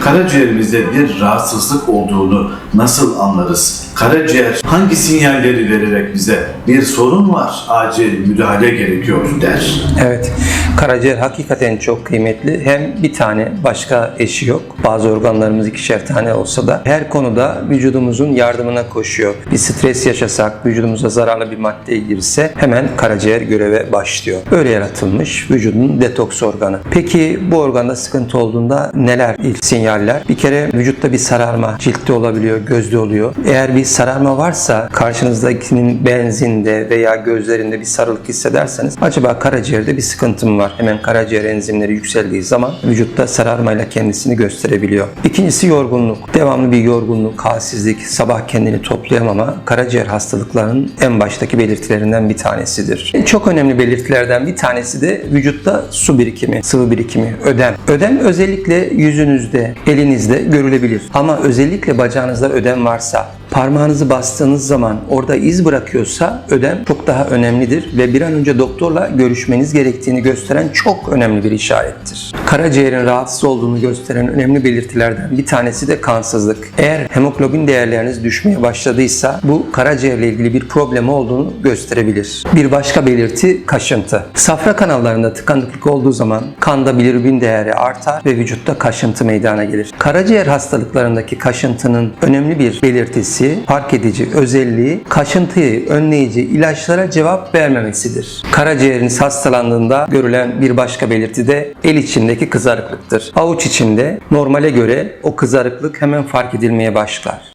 Karaciğerimizde bir rahatsızlık olduğunu nasıl anlarız? Karaciğer hangi sinyalleri vererek bize bir sorun var, acil müdahale gerekiyor der. Evet, karaciğer hakikaten çok kıymetli. Hem bir tane başka eşi yok. Bazı organlarımız ikişer tane olsa da her konuda vücudumuzun yardımına koşuyor. Bir stres yaşasak, vücudumuza zararlı bir madde girse hemen karaciğer göreve başlıyor. Öyle yaratılmış vücudun detoks organı. Peki bu organda sıkıntı olduğunda neler ilk sinyaller? Bir kere vücutta bir sararma, ciltte olabiliyor, gözde oluyor. Eğer bir sararma varsa karşınızdakinin benzinde veya gözlerinde bir sarılık hissederseniz acaba karaciğerde bir sıkıntım var. Hemen karaciğer enzimleri yükseldiği zaman vücutta sararmayla kendisini gösterebiliyor. İkincisi yorgunluk. Devamlı bir yorgunluk, halsizlik, sabah kendini toplayamama karaciğer hastalıklarının en baştaki belirtilerinden bir tanesidir. Çok önemli belirtilerden bir tanesi de vücutta su birikimi, sıvı birikimi, ödem. Ödem özellikle yüzünüzde, elinizde görülebilir. Ama özellikle bacağınızda ödem varsa, parmağınızı bastığınız zaman orada iz bırakıyorsa ödem çok daha önemlidir ve bir an önce doktorla görüşmeniz gerektiğini gösteren çok önemli bir işarettir. Karaciğerin rahatsız olduğunu gösteren önemli belirtilerden bir tanesi de kansızlık. Eğer hemoglobin değerleriniz düşmeye başladıysa bu karaciğerle ilgili bir problem olduğunu gösterebilir. Bir başka belirti kaşıntı. Safra kanallarında tıkanıklık olduğu zaman kanda bilirubin değeri artar ve vücutta kaşıntı meydana gelir. Karaciğer hastalıklarındaki kaşıntının önemli bir belirtisi, fark edici özelliği kaşıntıyı önleyici ilaçlara cevap vermemesidir. Karaciğeriniz hastalandığında görülen bir başka belirti de el içindeki kızarıklıktır. Avuç içinde normale göre o kızarıklık hemen fark edilmeye başlar.